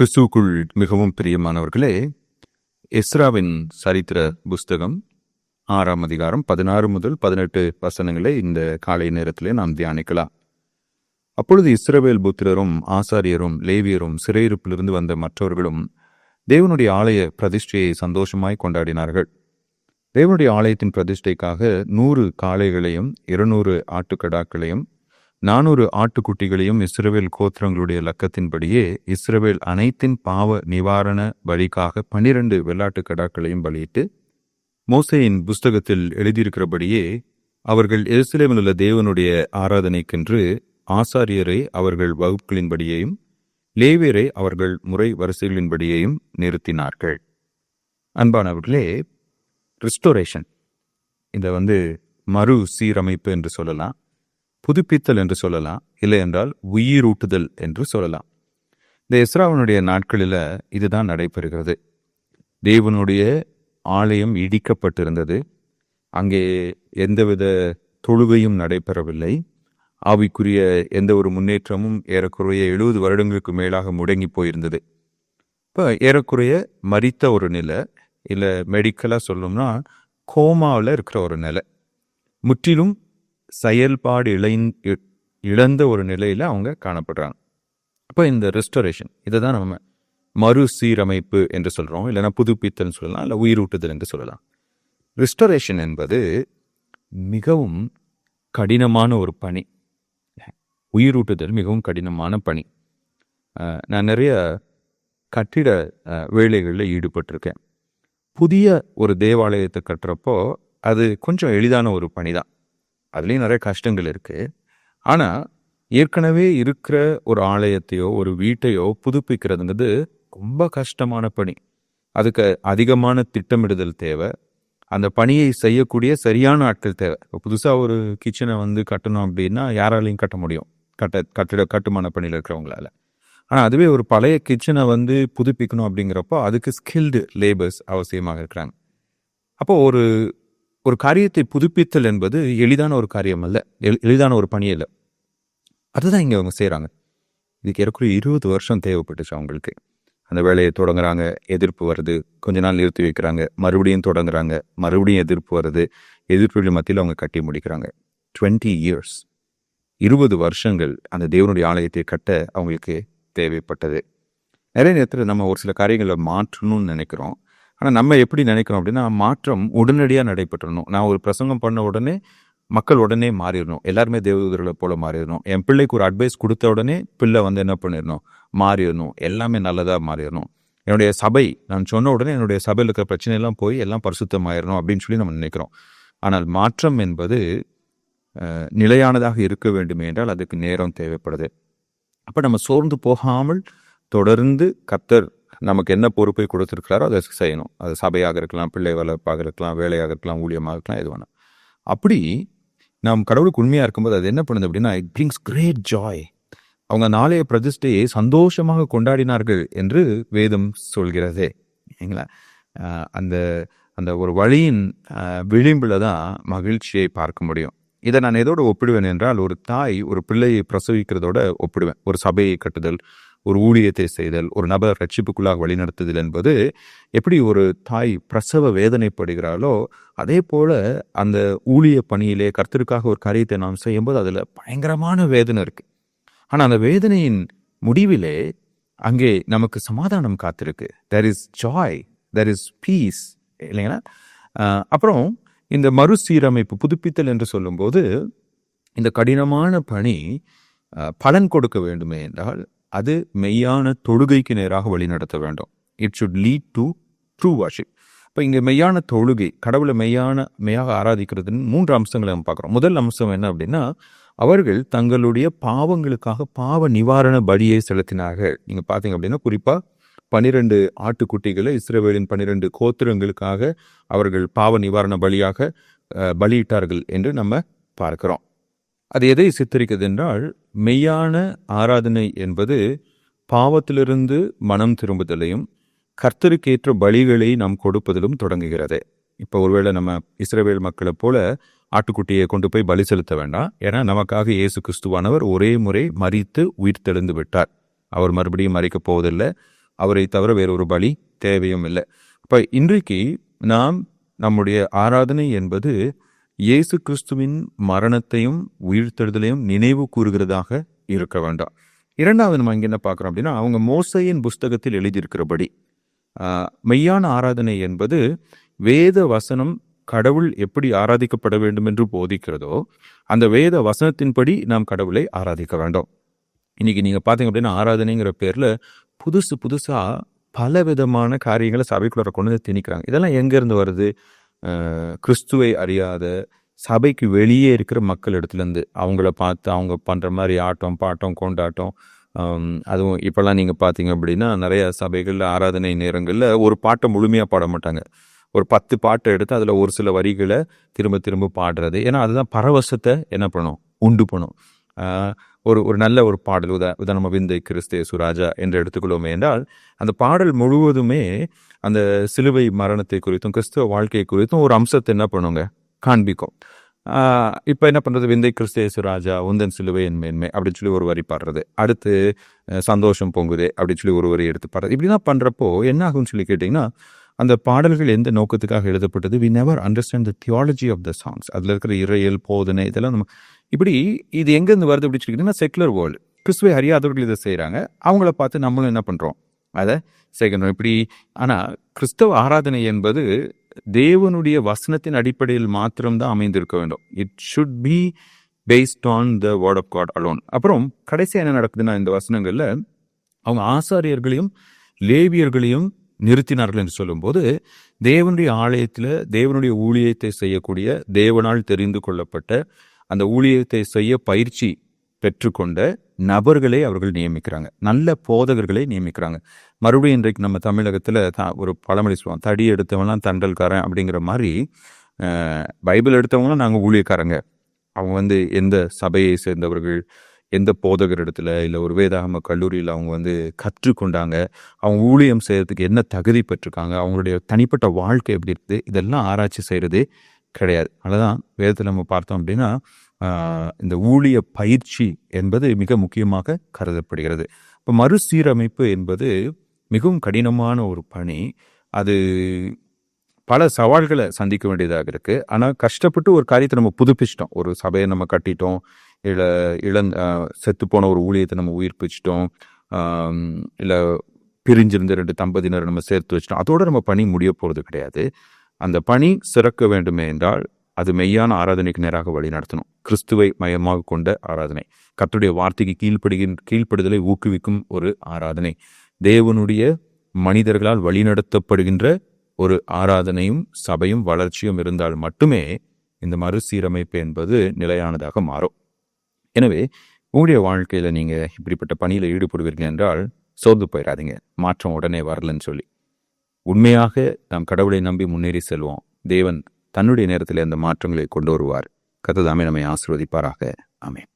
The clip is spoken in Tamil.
கிறிஸ்துவுக்குள் மிகவும் பிரியமானவர்களே எஸ்ராவின் சரித்திர புஸ்தகம் ஆறாம் அதிகாரம் பதினாறு முதல் பதினெட்டு வசனங்களை இந்த காலை நேரத்திலே நாம் தியானிக்கலாம். அப்பொழுது இஸ்ரவேல் புத்திரரும் ஆசாரியரும் லேவியரும் சிறையிருப்பிலிருந்து வந்த மற்றவர்களும் தேவனுடைய ஆலய பிரதிஷ்டையை சந்தோஷமாய் கொண்டாடினார்கள். தேவனுடைய ஆலயத்தின் பிரதிஷ்டைக்காக நூறு காளைகளையும் இருநூறு ஆட்டுக்கடாக்களையும் நானூறு ஆட்டுக்குட்டிகளையும் இஸ்ரவேல் கோத்திரங்களுடைய லக்கத்தின்படியே இஸ்ரவேல் அனைத்தின் பாவ நிவாரண பலிக்காக பனிரெண்டு வெள்ளாட்டு கடாக்களையும் பலியிட்டு மோசையின் புஸ்தகத்தில் எழுதியிருக்கிறபடியே அவர்கள் எருசலேமில் உள்ள தேவனுடைய ஆராதனைக்கென்று ஆசாரியரை அவர்கள் வகுப்புகளின்படியேயும் லேவியரை அவர்கள் முறை வரிசைகளின்படியேயும் நிறுத்தினார்கள். அன்பானவர்களே ரிஸ்டோரேஷன் இதை வந்து மறு சீரமைப்பு என்று சொல்லலாம். புதுப்பித்தல் என்று சொல்லலாம் இல்லை என்றால் உயிரூட்டுதல் என்று சொல்லலாம். இந்த எஸ்ராவனுடைய நாட்களில் இதுதான் நடைபெறுகிறது. தேவனுடைய ஆலயம் இடிக்கப்பட்டிருந்தது. அங்கே எந்தவித தொழுகையும் நடைபெறவில்லை. ஆவிக்குரிய எந்த ஒரு முன்னேற்றமும் ஏறக்குறைய எழுபது வருடங்களுக்கு மேலாக முடங்கி போயிருந்தது. இப்போ ஏறக்குறைய மறித்த ஒரு நிலை இல்லை மெடிக்கலாக சொல்லணும்னா கோமாவில் இருக்கிற ஒரு நிலை. முற்றிலும் செயல்பாடு இழைந் இ- இழந்த ஒரு நிலையில் அவங்க காணப்படுறாங்க. அப்போ இந்த ரெஸ்டரேஷன் இதை தான் நம்ம மறு சீரமைப்பு என்று சொல்கிறோம் இல்லைன்னா புதுப்பித்தல்னு சொல்லலாம் இல்லை உயிரூட்டுதல் என்று சொல்லலாம். ரிஸ்டரேஷன் என்பது மிகவும் கடினமான ஒரு பணி. உயிரூட்டுதல் மிகவும் கடினமான பணி. நான் நிறைய கட்டிட வேலைகளில் ஈடுபட்டிருக்கேன். புதிய ஒரு தேவாலயத்தை கட்டுறப்போ அது கொஞ்சம் எளிதான ஒரு பணி தான் அதுலேயும் நிறைய கஷ்டங்கள் இருக்குது ஆனால் ஏற்கனவே இருக்கிற ஒரு ஆலயத்தையோ ஒரு வீட்டையோ புதுப்பிக்கிறதுங்கிறது ரொம்ப கஷ்டமான பணி. அதுக்கு அதிகமான திட்டமிடுதல் தேவை. அந்த பணியை செய்யக்கூடிய சரியான ஆட்கள் தேவை. இப்போ புதுசாக ஒரு கிச்சனை வந்து கட்டணும் அப்படின்னா யாராலையும் கட்ட முடியும். கட்ட கட்டிட கட்டுமான பணியில் இருக்கிறவங்களால. ஆனால் அதுவே ஒரு பழைய கிச்சனை வந்து புதுப்பிக்கணும் அப்படிங்கிறப்போ அதுக்கு ஸ்கில்டு லேபர்ஸ் அவசியமாக இருக்கிறாங்க. அப்போ ஒரு ஒரு காரியத்தை புதுப்பித்தல் என்பது எளிதான ஒரு காரியம் அல்ல. எளி- எளிதான ஒரு பணி இல்லை. அதுதான் இங்கே அவங்க செய்கிறாங்க இதுக்கு ஏறக்குறைய இருபது வருஷம் தேவைப்பட்டுச்சு அவங்களுக்கு. அந்த வேலையை தொடங்குறாங்க எதிர்ப்பு வருது கொஞ்ச நாள் நிறுத்தி வைக்கிறாங்க மறுபடியும் தொடங்குறாங்க மறுபடியும் எதிர்ப்பு வருது எதிர்ப்புகள் மத்தியில் அவங்க கட்டி முடிக்கிறாங்க. Twenty years. இருபது வருஷங்கள் அந்த தேவனுடைய ஆலயத்தை கட்ட அவங்களுக்கு தேவைப்பட்டது. நிறைய நேரத்தில் நம்ம ஒரு சில காரியங்களை மாற்றணும்னு நினைக்கிறோம். ஆனால் நம்ம எப்படி நினைக்கிறோம் அப்படின்னா மாற்றம் உடனடியாக நடைபெற்றணும். நான் ஒரு பிரசங்கம் பண்ண உடனே மக்கள் உடனே மாறிடணும். எல்லாருமே தேவதூதர்களை போல மாறிடணும். என் பிள்ளைக்கு ஒரு அட்வைஸ் கொடுத்த உடனே பிள்ளை வந்து என்ன பண்ணிடணும்? மாறிடணும். எல்லாமே நல்லதாக மாறிடணும். என்னுடைய சபை நான் சொன்ன உடனே என்னுடைய சபையில் இருக்கிற பிரச்சனையெல்லாம் போய் எல்லாம் பரிசுத்தமாயிடணும் அப்படின்னு சொல்லி நம்ம நினைக்கிறோம். ஆனால் மாற்றம் என்பது நிலையானதாக இருக்க வேண்டும் என்றால் அதுக்கு நேரம் தேவைப்படுது. அப்போ நம்ம சோர்ந்து போகாமல் தொடர்ந்து கத்தர் நமக்கு என்ன பொறுப்பை கொடுத்துருக்கிறாரோ அதை செய்யணும். அது சபையாக இருக்கலாம் பிள்ளை வளர்ப்பாக இருக்கலாம் வேலையாக இருக்கலாம் ஊழியமாக இருக்கலாம் எது வேணாம். அப்படி நாம் கடவுளுக்கு உண்மையாக இருக்கும்போது அது என்ன பண்ணுது அப்படின்னா இட் பிரிங்ஸ் கிரேட் ஜாய் அவங்க நாளைய பிரதிஷ்டையை சந்தோஷமாக கொண்டாடினார்கள் என்று வேதம் சொல்கிறதே. சரிங்களா அந்த அந்த ஒரு வழியின் விளிம்பில் தான் மகிழ்ச்சியை பார்க்க முடியும். இதை நான் எதோடு ஒப்பிடுவேன் என்றால் ஒரு தாய் ஒரு பிள்ளையை பிரசவிக்கிறதோட ஒப்பிடுவேன். ஒரு சபையை கட்டுதல் ஒரு ஊழியத்தை செய்தல் ஒரு நபர் ரட்சிப்புக்குள்ளாக வழிநடத்துதல் என்பது எப்படி ஒரு தாய் பிரசவ வேதனைப்படுகிறாளோ அதே போல அந்த ஊழிய பணியிலே கர்த்தருக்காக ஒரு காரியத்தை நாம் செய்யும்போது அதில் பயங்கரமான வேதனை இருக்கு. ஆனால் அந்த வேதனையின் முடிவிலே அங்கே நமக்கு சமாதானம் காத்திருக்கு. There is joy there is peace இல்லைங்களா? அப்புறம் இந்த மறுசீரமைப்பு புதுப்பித்தல் என்று சொல்லும்போது இந்த கடினமான பணி பலன் கொடுக்க வேண்டுமே என்றால் அது மெய்யான தொழுகைக்கு நேராக வழிநடத்த வேண்டும். It should lead to true worship இப்போ இங்கே மெய்யான தொழுகை கடவுளை மெய்யான மெய்யாக ஆராதிக்கிறதுன்னு மூன்று அம்சங்களை நம்ம பார்க்குறோம். முதல் அம்சம் என்ன அப்படின்னா அவர்கள் தங்களுடைய பாவங்களுக்காக பாவ நிவாரண பலியை செலுத்தினார்கள். நீங்கள் பார்த்தீங்க அப்படின்னா குறிப்பாக பனிரெண்டு ஆட்டுக்குட்டிகளை இஸ்ரேவேலின் பனிரெண்டு கோத்திரங்களுக்காக அவர்கள் பாவ நிவாரண பலியாக பலியிட்டார்கள் என்று நம்ம பார்க்கிறோம். அது எதை சித்தரிக்கிறது என்றால் மெய்யான ஆராதனை என்பது பாவத்திலிருந்து மனம் திரும்புதலையும் கர்த்தருக்கேற்ற பலிகளை நாம் கொடுப்பதிலும் தொடங்குகிறது. இப்போ ஒருவேளை நம்ம இஸ்ரேவேல் மக்களைப் போல ஆட்டுக்குட்டியை கொண்டு போய் பலி செலுத்த வேண்டாம். ஏன்னா நமக்காக இயேசு கிறிஸ்துவானவர் ஒரே முறை மறித்து உயிர் தெழுந்து விட்டார். அவர் மறுபடியும் மறிக்கப் போவதில்லை. அவரை தவிர வேறொரு பலி தேவையும் இல்லை. இப்போ இன்றைக்கு நாம் நம்முடைய ஆராதனை என்பது இயேசு கிறிஸ்துவின் மரணத்தையும் உயிர்த்தெழுதலையும் நினைவு கூறுகிறதாக இருக்க வேண்டாம். இரண்டாவது நம்ம இங்கே என்ன பார்க்குறோம் அப்படின்னா அவங்க மோசையின் புஸ்தகத்தில் எழுதியிருக்கிறபடி மெய்யான ஆராதனை என்பது வேத வசனம் கடவுள் எப்படி ஆராதிக்கப்பட வேண்டும் என்று போதிக்கிறதோ அந்த வேத வசனத்தின்படி நாம் கடவுளை ஆராதிக்க வேண்டும். இன்னைக்கு நீங்கள் பார்த்தீங்க அப்படின்னா ஆராதனைங்கிற பேரில் புதுசு புதுசாக பல விதமான காரியங்களை சபைக்குள்ளே கொண்டு வந்து திணிக்கிறாங்க. இதெல்லாம் எங்கேருந்து வருது? கிறிஸ்துவை அறியாத சபைக்கு வெளியே இருக்கிற மக்கள் இடத்துலேருந்து அவங்கள பார்த்து அவங்க பண்ணுற மாதிரி ஆட்டம் பாட்டம் கொண்டாட்டம் அதுவும் இப்போல்லாம் நீங்கள் பார்த்தீங்க அப்படின்னா நிறைய சபைகளில் ஆராதனை நேரங்களில் ஒரு பாட்டை முழுமையாக பாட மாட்டாங்க. ஒரு பத்து பாட்டை எடுத்து அதில் ஒரு சில வரிகளை திரும்ப திரும்ப பாடுறது. ஏன்னா அதுதான் பரவசத்தை என்ன பண்ணும்? உண்டு பண்ணும். ஒரு ஒரு நல்ல ஒரு பாடல் உதா உதாரணமாக விந்தை கிறிஸ்தே சுராஜா என்று எடுத்துக்கொள்வோமே என்றால் அந்த பாடல் முழுவதுமே அந்த சிலுவை மரணத்தை குறித்தும் கிறிஸ்துவ வாழ்க்கை குறித்தும் ஒரு அம்சத்தை என்ன பண்ணுங்க? காண்பிக்கும். இப்போ என்ன பண்ணுறது விந்தை கிறிஸ்தேசு ராஜா உந்தன் சிலுவை என் மேன்மை அப்படின்னு சொல்லி ஒரு வரி பாடுறது. அடுத்து சந்தோஷம் பொங்குதே அப்படின்னு சொல்லி ஒரு வரி எடுத்து பாடுறது. இப்படிலாம் பண்ணுறப்போ என்ன ஆகும்னு சொல்லி கேட்டிங்கன்னா அந்த பாடல்கள் எந்த நோக்கத்துக்காக எழுதப்பட்டது? We never understand the theology of the songs அதில் இருக்கிற இறையல் போதனை இதெல்லாம் நம்ம இப்படி இது எங்கேருந்து வருது அப்படின்னு சொல்லிக்கிட்டீங்கன்னா செக்குலர் வேர்ல்டு கிறிஸ்துவை அறியாதவர்கள் இதை செய்கிறாங்க அவங்கள பார்த்து நம்மளும் என்ன பண்ணுறோம் அதை செய்யணும் இப்படி ஆனால் கிறிஸ்தவ ஆராதனை என்பது தேவனுடைய வசனத்தின் அடிப்படையில் மாத்திரம்தான் அமைந்திருக்க வேண்டும். It should be based on the word of God alone அப்புறம் கடைசியாக என்ன நடக்குதுன்னா இந்த வசனங்களில் அவங்க ஆசாரியர்களையும் லேவியர்களையும் நிறுத்தினார்கள் என்று சொல்லும்போது தேவனுடைய ஆலயத்தில் தேவனுடைய ஊழியத்தை செய்யக்கூடிய தேவனால் தெரிந்து கொள்ளப்பட்ட அந்த ஊழியத்தை செய்ய பயிற்சி பெற்றுக்கொண்ட நபர்களை அவர்கள் நியமிக்கிறாங்க. நல்ல போதகர்களை நியமிக்கிறாங்க. மறுபடியும் இன்றைக்கு நம்ம தமிழகத்தில் தான் ஒரு பழமொழி சொல்லுவோம் தடி எடுத்தவங்களாம் தண்டல்காரன் அப்படிங்கிற மாதிரி பைபிள் எடுத்தவங்களாம் நாங்கள் ஊழியக்காரங்க. அவங்க வந்து எந்த சபையை சேர்ந்தவர்கள் எந்த போதகர் இடத்துல இல்லை ஒரு வேதாகம கல்லூரியில் அவங்க வந்து கற்றுக்கொண்டாங்க அவங்க ஊழியம் செய்கிறதுக்கு என்ன தகுதி பெற்றிருக்காங்க அவங்களுடைய தனிப்பட்ட வாழ்க்கை எப்படி இருக்குது இதெல்லாம் ஆராய்ச்சி செய்கிறது கிடையாது. அதுதான் வேதத்தில் நம்ம பார்த்தோம் அப்படின்னா இந்த ஊழிய பயிற்சி என்பது மிக முக்கியமாக கருதப்படுகிறது. இப்போ மறுசீரமைப்பு என்பது மிகவும் கடினமான ஒரு பணி. அது பல சவால்களை சந்திக்க வேண்டியதாக இருக்குது ஆனால் கஷ்டப்பட்டு ஒரு காரியத்தை நம்ம புதுப்பிச்சிட்டோம். ஒரு சபையை நம்ம கட்டிட்டோம். இல்லை இளந் செத்துப்போன ஒரு ஊழியத்தை நம்ம உயிர்ப்பிச்சிட்டோம் இல்லை பிரிஞ்சிருந்த ரெண்டு தம்பதியினர் நம்ம சேர்த்து வச்சிட்டோம். அதோட நம்ம பணி முடிய போகிறது கிடையாது. அந்த பணி சிறக்க வேண்டுமே என்றால் அது மெய்யான ஆராதனைக்கு நேராக வழி நடத்தணும். கிறிஸ்துவை மையமாக கொண்ட ஆராதனை. கத்துடைய வார்த்தைக்கு கீழ்ப்படுகின் கீழ்ப்படுதலை ஊக்குவிக்கும் ஒரு ஆராதனை. தேவனுடைய மனிதர்களால் வழிநடத்தப்படுகின்ற ஒரு ஆராதனையும் சபையும் வளர்ச்சியும் இருந்தால் மட்டுமே இந்த மறுசீரமைப்பு என்பது நிலையானதாக மாறும். எனவே உங்களுடைய வாழ்க்கையில் நீங்கள் இப்படிப்பட்ட பணியில் ஈடுபடுவீர்கள் என்றால் சோர்ந்து போயிடாதீங்க மாற்றம் உடனே வரலன்னு சொல்லி. உண்மையாக நாம் கடவுளை நம்பி முன்னேறி செல்வோம். தேவன் தன்னுடைய நேரத்தில் அந்த மாற்றங்களை கொண்டு வருவார். கத்ததாமே நம்மை ஆசீர்வதிப்பாராக. ஆமென்.